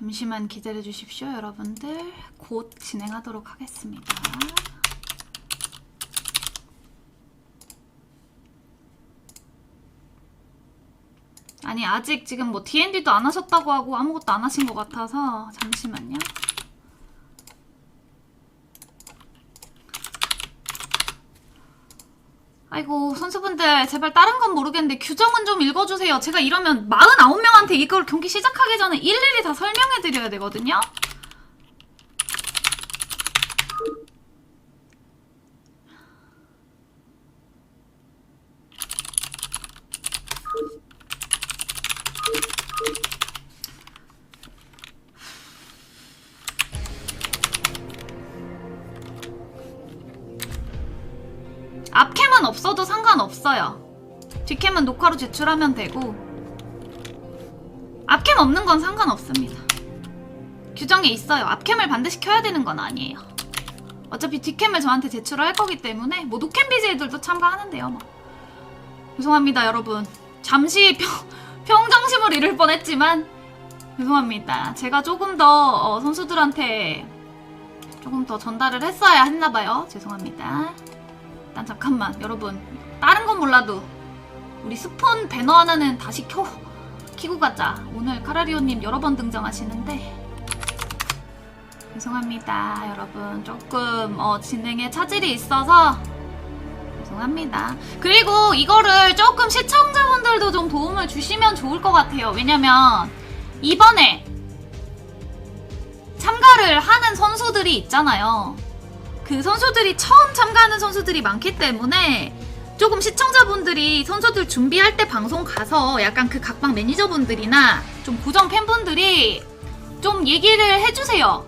잠시만 기다려 주십시오, 여러분들. 곧 진행하도록 하겠습니다. 아니 아직 지금 뭐 D&D도 안 하셨다고 하고 아무것도 안 하신 것 같아서 잠시만요. 아이고 선수분들 제발 다른 건 모르겠는데 규정은 좀 읽어주세요. 제가 이러면 49명한테 이걸 경기 시작하기 전에 일일이 다 설명해드려야 되거든요. 제출하면 되고 앞캠 없는 건 상관없습니다. 규정에 있어요. 앞캠을 반드시 켜야 되는 건 아니에요. 어차피 뒷캠을 저한테 제출할 거기 때문에 뭐 노캠 BJ들도 참가하는데요. 뭐. 죄송합니다, 여러분. 잠시 평, 평정심을 잃을 뻔했지만 죄송합니다. 제가 조금 더 어, 선수들한테 조금 더 전달을 했어야 했나봐요. 죄송합니다. 일단 잠깐만 여러분 다른 건 몰라도 우리 스폰 배너 하나는 다시 켜. 키고 가자. 오늘 카라리오님 여러 번 등장하시는데. 죄송합니다 여러분. 조금 어, 진행에 차질이 있어서. 죄송합니다. 그리고 이거를 조금 시청자분들도 좀 도움을 주시면 좋을 것 같아요. 왜냐면 이번에 참가를 하는 선수들이 있잖아요. 그 선수들이 처음 참가하는 선수들이 많기 때문에 조금 시청자분들이 선수들 준비할 때 방송 가서 약간 그 각방 매니저분들이나 좀 고정 팬분들이 좀 얘기를 해주세요.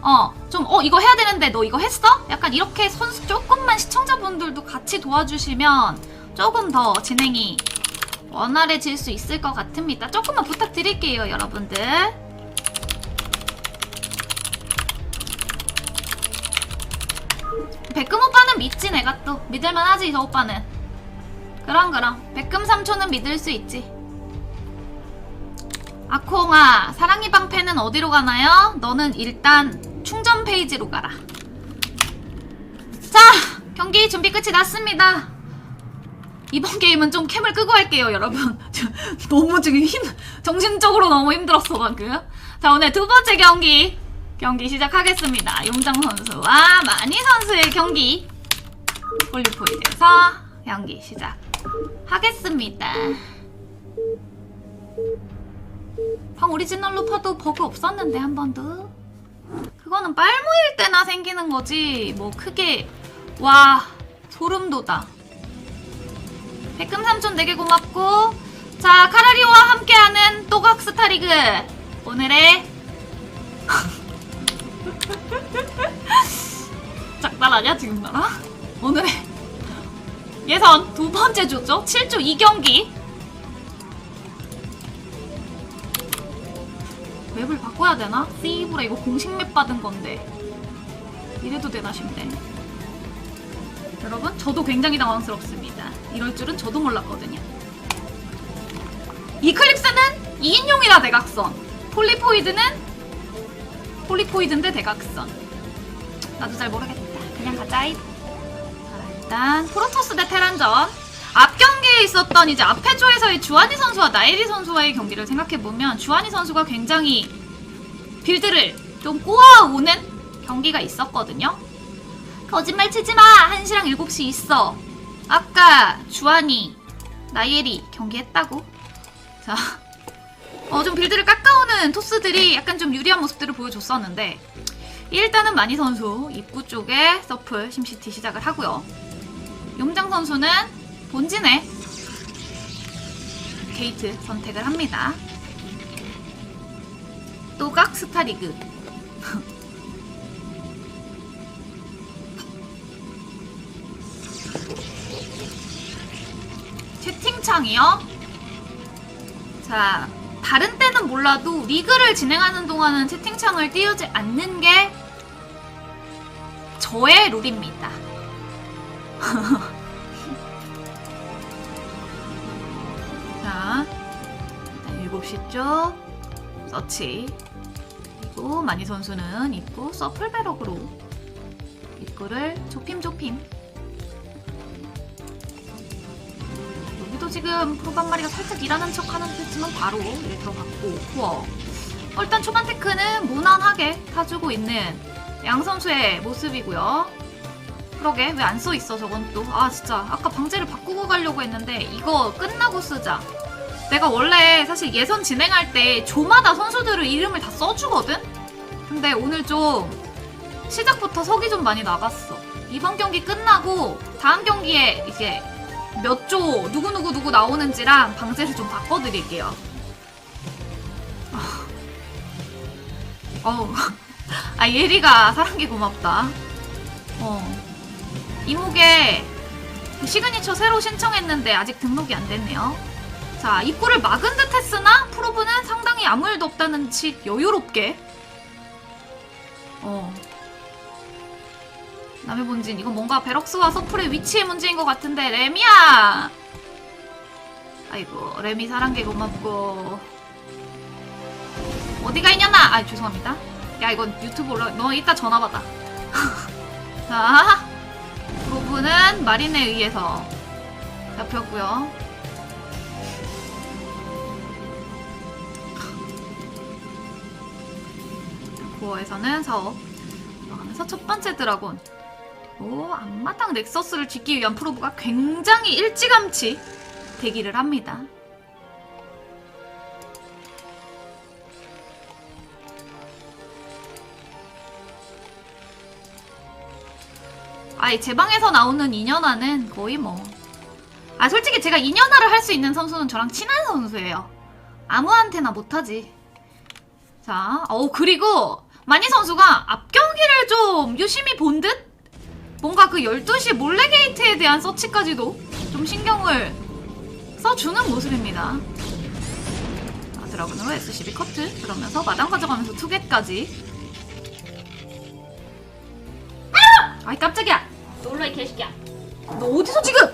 어, 좀, 어, 이거 해야 되는데 너 이거 했어? 약간 이렇게 선수 조금만 시청자분들도 같이 도와주시면 조금 더 진행이 원활해질 수 있을 것 같습니다. 조금만 부탁드릴게요, 여러분들. 믿지 내가 또. 믿을만 하지 저 오빠는. 그럼 그럼. 백금 삼촌은 믿을 수 있지. 아콩아 사랑이 방패는 어디로 가나요? 너는 일단 충전 페이지로 가라. 자 경기 준비 끝이 났습니다. 이번 게임은 좀 캠을 끄고 할게요 여러분. 저 너무 지금 힘 정신적으로 너무 힘들었어 방금. 자 오늘 두 번째 경기. 경기 시작하겠습니다. 용장 선수와 마니 선수의 경기 폴리포이드에서 경기 시작하겠습니다. 방 오리지널로 파도 버그 없었는데 한 번도? 그거는 빨무일 때나 생기는 거지. 뭐 크게 와 소름 돋아 백금 삼촌 되게 고맙고. 자 카라리와 함께하는 또각 스타리그. 오늘의 짝달하냐 지금 나랑? 오늘의 예선 두 번째 조죠? 7조 2경기. 맵을 바꿔야 되나? 세이브라 이거 공식 맵 받은 건데. 이래도 되나 싶네. 여러분 저도 굉장히 당황스럽습니다. 이럴 줄은 저도 몰랐거든요. 이클립스는 2인용이라 대각선. 폴리포이드는 폴리포이드인데 대각선. 나도 잘 모르겠다. 그냥 가자. 이. 자, 일단 프로토스 대 테란전. 앞 경기에 있었던 이제 앞에 조에서의 주하니 선수와 나일리 선수와의 경기를 생각해보면 주하니 선수가 굉장히 빌드를 좀 꼬아오는 경기가 있었거든요. 거짓말 치지마! 1시랑 7시 있어. 아까 주하니 나일이 경기했다고. 자 어, 좀 빌드를 깎아오는 토스들이 약간 좀 유리한 모습들을 보여줬었는데 일단은 마니 선수 입구 쪽에 서플 심시티 시작을 하고요. 용장 선수는 본진에 게이트 선택을 합니다. 또각 스타리그 채팅창이요? 자, 다른 때는 몰라도 리그를 진행하는 동안은 채팅창을 띄우지 않는 게 저의 룰입니다. 자, 일단 7시 쪽 서치. 그리고 마니 선수는 입구 서플베럭으로 입구를 조핌조핌 여기도 지금 프로한 마리가 살짝 일하는 척 하는 듯지만 바로 일 들어갔고 우와. 어, 일단 초반 테크는 무난하게 타주고 있는 양 선수의 모습이고요 그러게 왜 안 써 있어 저건 또 아 진짜 아까 방제를 바꾸고 가려고 했는데 이거 끝나고 쓰자 내가 원래 사실 예선 진행할 때 조마다 선수들을 이름을 다 써주거든? 근데 오늘 좀 시작부터 석이 좀 많이 나갔어. 이번 경기 끝나고 다음 경기에 이제 몇 조 누구누구 누구 나오는지랑 방제를 좀 바꿔드릴게요. 아. 어우. 아, 예리가 사랑기 고맙다. 어. 이목에 시그니처 새로 신청했는데 아직 등록이 안 됐네요. 자, 입구를 막은 듯 했으나 프로브는 상당히 아무 일도 없다는 듯 여유롭게. 어. 남의 본진, 이건 뭔가 베럭스와 서플의 위치의 문제인 것 같은데, 레미야! 아이고, 레미 사랑개 고맙고. 어디가 있냐나! 아, 죄송합니다. 야, 이건 유튜브 올라, 너 이따 전화 받아. 자, 프로브는 마린에 의해서 잡혔고요. 고어에서는 사업. 들어가면서 첫 번째 드라곤. 오 앞마당 넥서스를 짓기 위한 프로브가 굉장히 일찌감치 대기를 합니다 아이 제 방에서 나오는 인연화는 거의 뭐 아 솔직히 제가 인연화를 할 수 있는 선수는 저랑 친한 선수예요 아무한테나 못하지 자, 어 그리고 마니 선수가 앞 경기를 좀 유심히 본 듯? 뭔가 그 12시 몰래 게이트에 대한 서치까지도 좀 신경을 써주는 모습입니다. 자, 드라군으로 SCB 커트 그러면서 마당 가져가면서 투겟까지 아! 아이 깜짝이야 놀라 이 개새끼야 너 어디서 지금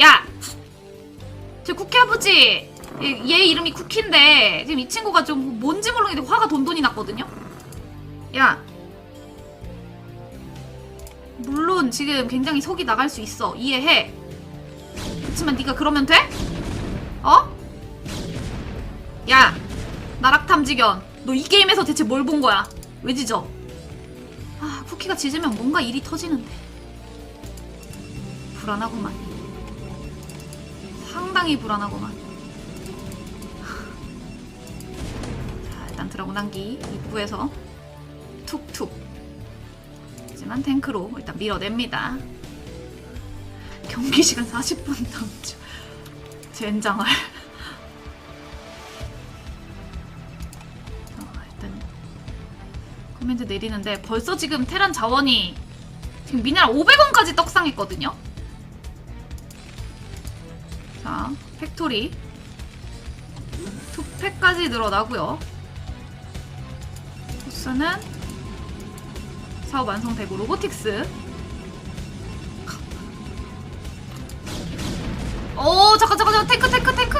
야! 저 국회 아버지 얘, 얘 이름이 쿠키인데 지금 이 친구가 좀 뭔지 모르겠는데 화가 돈돈이 났거든요. 야, 물론 지금 굉장히 속이 나갈 수 있어 이해해. 그렇지만 네가 그러면 돼? 어? 야, 나락탐지견, 너 이 게임에서 대체 뭘 본 거야? 왜 짖어? 아, 쿠키가 짖으면 뭔가 일이 터지는데 불안하구만. 상당히 불안하구만. 자, 일단 드라곤 한기 입구에서 툭툭. 하지만 탱크로 일단 밀어냅니다. 경기 시간 40분 남죠. 젠장할. 어, 일단 코멘트 내리는데 벌써 지금 테란 자원이 지금 미네랄 500원까지 떡상했거든요. 자, 팩토리 투팩까지 늘어나고요. 코스는 사업 완성되고 로보틱스. 오 잠깐 잠깐 잠깐 탱크 탱크 탱크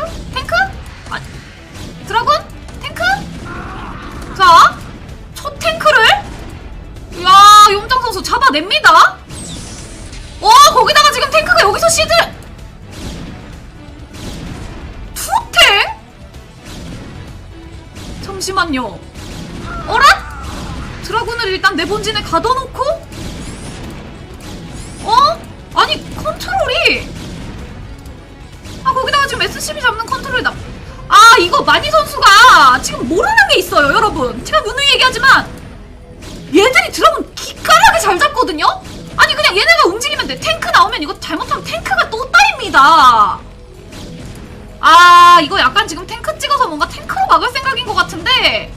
잠시만요. 어라? 드라군을 일단 내 본진에 가둬놓고? 어? 아니 컨트롤이 아 거기다가 지금 SCB 잡는 컨트롤이 나... 아 이거 마니 선수가 지금 모르는 게 있어요 여러분 제가 누누이 얘기하지만 얘들이 드라군 기깔나게 잘 잡거든요? 아니 그냥 얘네가 움직이면 돼 탱크 나오면 이거 잘못하면 탱크가 또 따입니다 아 이거 약간 지금 탱크 찍어서 뭔가 탱크로 막을 생각인 것 같은데.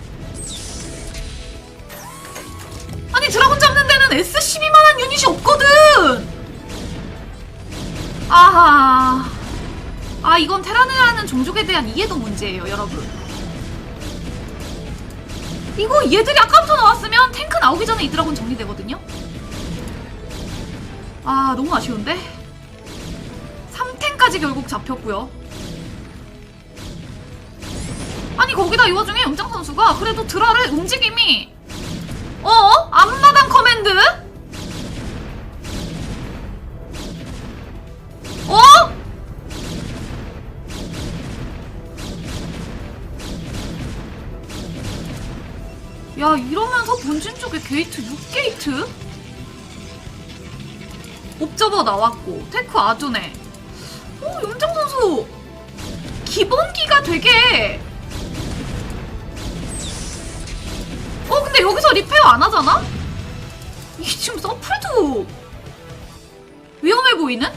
아니 드라곤 잡는 데는 SCB만한 유닛이 없거든! 아하. 아 이건 테라네라는 종족에 대한 이해도 문제예요 여러분. 이거 얘들이 아까부터 나왔으면 탱크 나오기 전에 이 드라곤 정리되거든요? 아 너무 아쉬운데? 3탱까지 결국 잡혔고요 아니 거기다 이 와중에 영장 선수가 그래도 드라를 움직임이 어? 앞마당 커맨드? 어? 야 이러면서 본진 쪽에 게이트 6게이트? 옵저버 나왔고 테크 아두네 오 윤정 선수 기본기가 되게 근데 여기서 리페어 안 하잖아? 이게 지금 서플도 위험해 보이는?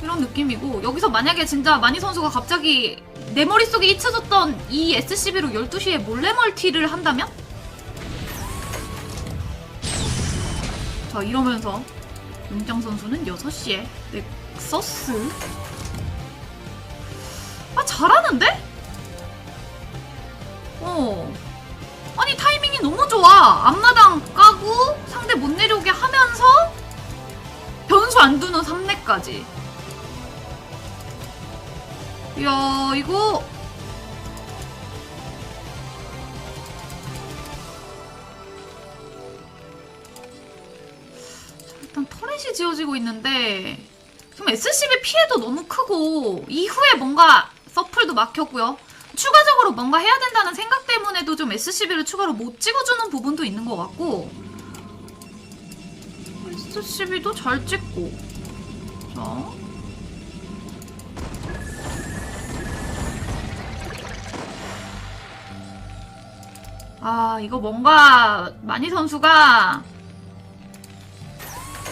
이런 느낌이고 여기서 만약에 진짜 마니 선수가 갑자기 내 머릿속에 잊혀졌던 이 SCB로 12시에 몰래 멀티를 한다면? 자 이러면서 윤정 선수는 6시에 넥서스 아 잘하는데? 어 아니 타이밍이 너무 좋아. 앞마당 까고 상대 못 내려오게 하면서 변수 안 두는 3렙까지. 이야 이거. 자, 일단 터렛이 지어지고 있는데 지금 SCB 피해도 너무 크고 이후에 뭔가 서플도 막혔고요 추가적으로 뭔가 해야 된다는 생각 때문에도 좀 SCB를 추가로 못 찍어주는 부분도 있는 것 같고 SCB도 잘 찍고. 자. 아, 이거 뭔가 마니 선수가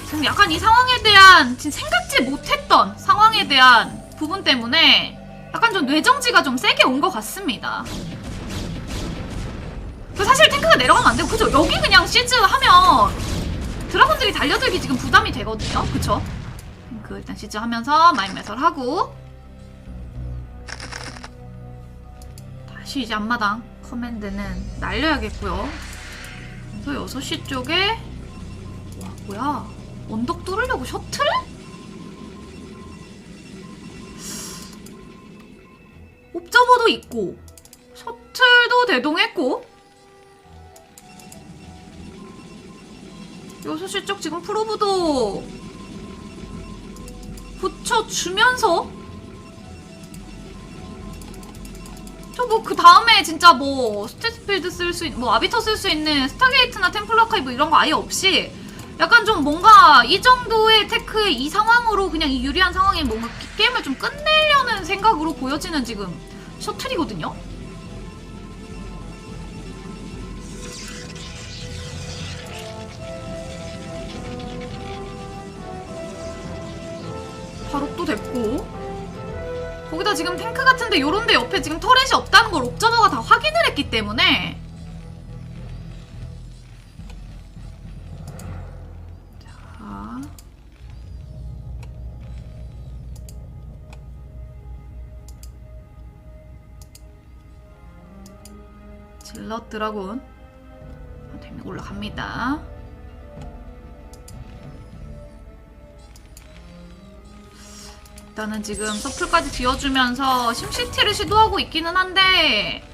지금 약간 이 상황에 대한 지금 생각지 못했던 상황에 대한 부분 때문에 약간 좀 뇌정지가 좀 세게 온 것 같습니다. 그 사실 탱크가 내려가면 안 되고 그죠? 여기 그냥 시즈 하면 드라곤들이 달려들기 지금 부담이 되거든요. 그쵸? 탱크 일단 시즈 하면서 마인 매설 하고 다시 이제 앞마당 커맨드는 날려야겠고요. 그래서 6시 쪽에 와 뭐야 언덕 뚫으려고 셔틀? 옵저버도 있고 셔틀도 대동했고. 6시 쪽 지금 프로브도 붙여주면서 저 뭐 그 다음에 진짜 뭐 스테스필드 쓸 수 있는 뭐 아비터 쓸 수 있는 스타게이트나 템플 아카이 브 이런 거 아예 없이 약간 좀 뭔가 이 정도의 테크의 이 상황으로 그냥 이 유리한 상황에 뭔가 기- 게임을 좀 끝내려는 생각으로 보여지는 지금 셔틀이거든요. 발업도 됐고 거기다 지금 탱크 같은데 요런데 옆에 지금 터렛이 없다는 걸 옵저버가 다 확인을 했기 때문에 드라군. 올라갑니다. 일단은 지금 서플까지 지어주면서 심시티를 시도하고 있기는 한데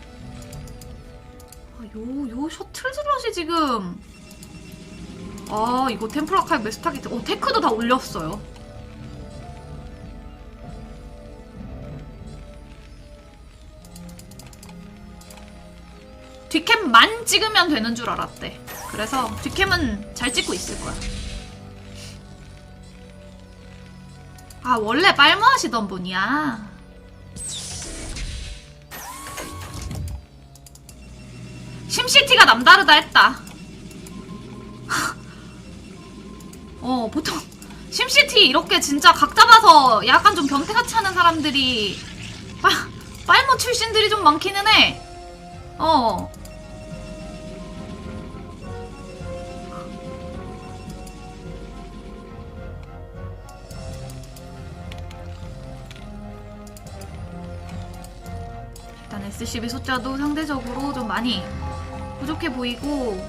아, 요, 요 셔틀 슬롯이 지금. 아 이거 템플라카이 메스타게트 어 테크도 다 올렸어요 만 찍으면 되는 줄 알았대 그래서 뒷캠은 잘 찍고 있을 거야 아 원래 빨무 하시던 분이야. 심시티가 남다르다 했다. 어 보통 심시티 이렇게 진짜 각 잡아서 약간 좀 변태같이 하는 사람들이 빠, 빨무 출신들이 좀 많기는 해. 어. SCB 숫자도 상대적으로 좀 많이 부족해 보이고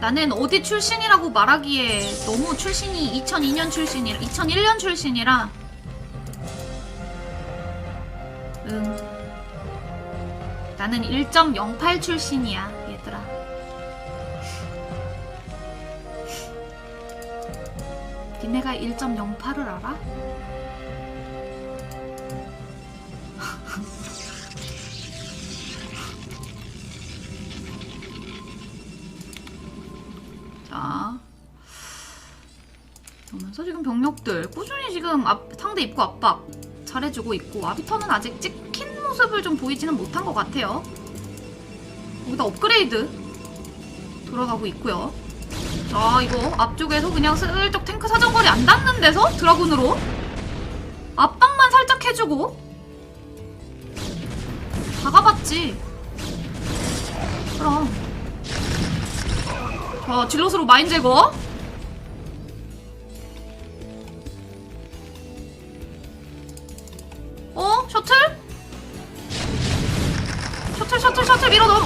나는 어디 출신이라고 말하기에 너무 출신이 2002년 출신이라 2001년 출신이라 응 나는 1.08 출신이야, 얘들아. 니네가 1.08을 알아? 그러면서 지금 병력들 꾸준히 지금 앞, 상대 입구 압박 잘해주고 있고 아비터는 아직 찍힌 모습을 좀 보이지는 못한 것 같아요. 여기다 업그레이드 돌아가고 있고요. 자 이거 앞쪽에서 그냥 슬쩍 탱크 사정거리 안 닿는 데서 드라군으로 압박만 살짝 해주고 다가봤지. 그럼 자 질럿으로 마인 제거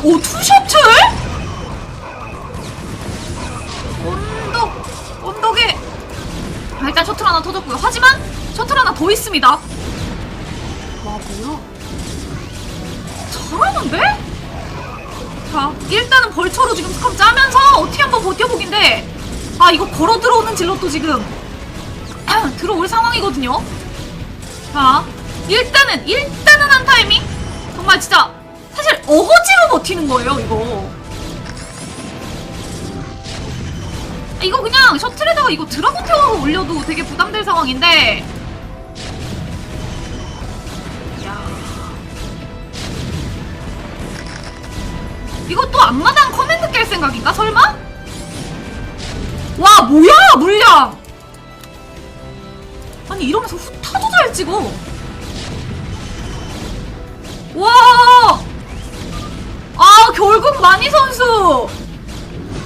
오 투셔틀? 언덕 언덕에. 아, 일단 셔틀 하나 터졌고요. 하지만 셔틀 하나 더 있습니다. 와 뭐야 잘하는데? 자 일단은 벌처로 지금 스컴 짜면서 어떻게 한번 버텨보긴데. 아 이거 걸어 들어오는 질럿도 지금 들어올 상황이거든요. 자 일단은 일단은 한 타이밍. 정말 진짜 어거지로 버티는 거예요 이거. 이거 그냥 셔틀에다가 이거 드라곤 태워서 올려도 되게 부담될 상황인데. 야. 이것도 앞마당 커맨드 깰 생각인가 설마? 와 뭐야 물량! 아니 이러면서 후타도 잘 찍어. 와! 아, 결국 마니 선수!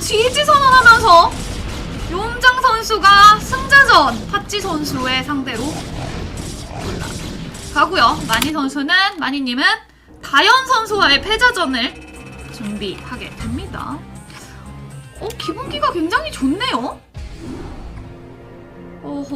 지지 선언하면서 용장 선수가 승자전 팥지 선수의 상대로 가고요. 마니 선수는, 마니님은 다현 선수와의 패자전을 준비하게 됩니다. 어, 기분기가 굉장히 좋네요. 어허.